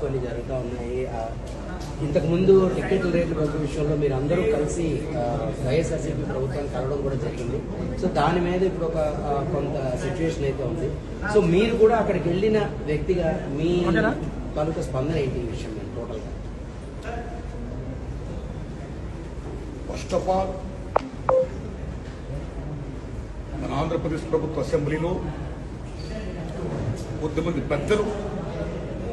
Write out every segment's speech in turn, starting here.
కొన్ని జరుగుతూ ఉన్నాయి. ఆ, ఇంతకు ముందు టికెట్ల రేట్ల విషయంలో మీరు అందరూ కలిసి వైఎస్ఆర్సీపీ ప్రభుత్వాన్ని కలవడం కూడా జరిగింది. సో దాని మీద ఇప్పుడు ఒక కొంత సిచ్యువేషన్ అయితే ఉంది. సో మీరు కూడా అక్కడికి వెళ్ళిన వ్యక్తిగా మీ తాలూకా స్పందన ఏంటి ఈ విషయం మీద టోటల్గా ఫస్ట్ ఆఫ్ ఆల్ మన ఆంధ్రప్రదేశ్ ప్రభుత్వ అసెంబ్లీలో కొద్దిమంది పెద్దలు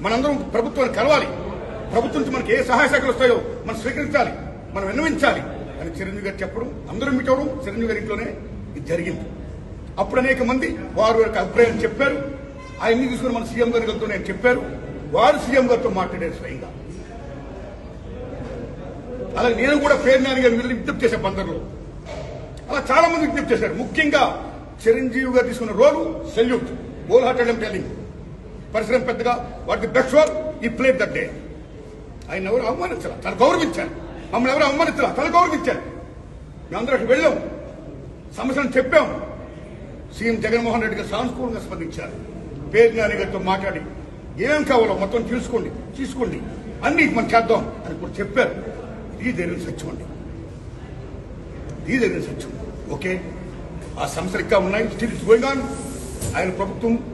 మనందరం ప్రభుత్వాన్ని కలవాలి. ప్రభుత్వం నుంచి మనకి ఏ సహాయ శాఖలు వస్తాయో మనం స్వీకరించాలి. మనం విన్నవించాలి. అని చిరంజీవి గారు చెప్పడం అందరూ మీట్ అవడం చిరంజీవి గారి ఇంట్లోనే ఇది జరిగింది. అప్పుడు అనేక మంది వారు యొక్క అభిప్రాయం చెప్పారు. ఆయన్ని తీసుకుని మన సీఎం గారి గారితో నేను చెప్పారు. వారు సీఎం గారితో మాట్లాడారు స్వయంగా. అలాగే నేను కూడా పేరు నాని గారి వెళ్ళి విజ్ఞప్తి చేశాను బందర్లో. అలా చాలా మంది విజ్ఞప్తి చేశారు. ముఖ్యంగా చిరంజీవి గారు తీసుకున్న role salute. Bold hearted I'm telling పరిశ్రమ పెద్దగా వాటి బెస్ట్ వర్ ఈ ప్లేట్ దట్ డే ఆయన ఎవరు అవమానించాల? తను గౌరవించారు. మమ్మల్ని ఎవరు అవమానించాల? తను గౌరవించారు. మేమందరూ అక్కడ వెళ్ళాం. సమస్యలను చెప్పాం. సీఎం జగన్మోహన్ రెడ్డి గారు సానుకూలంగా స్పందించారు. పేరు జ్ఞాని గారితో మాట్లాడి ఏం కావాలో మొత్తం చూసుకోండి తీసుకోండి. అన్ని మనం చేద్దాం అని కూడా చెప్పారు. ఇది జరిగిన సత్యం అండి. ఇది జరిగిన సత్యం. ఓకే? ఆ సమస్యలు ఇంకా ఉన్నాయి. స్టిల్ గోయింగ్ ఆన్ ఆయన ప్రభుత్వం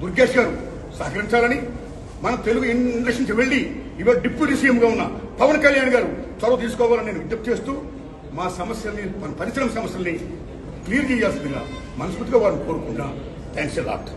దుర్గేష్ గారు సహకరించాలని మన తెలుగు ఇండస్ట్రీకి నుంచి వెళ్ళి ఇవాళ డిప్యూటీ సీఎంగా ఉన్న పవన్ కళ్యాణ్ గారు చొరవ తీసుకోవాలని నేను విజ్ఞప్తి చేస్తూ మా సమస్యల్ని మన పరిశ్రమ సమస్యల్ని క్లియర్ చేయాల్సిందిగా మనస్ఫూర్తిగా వారిని కోరుకుంటున్నా. Thanks lot.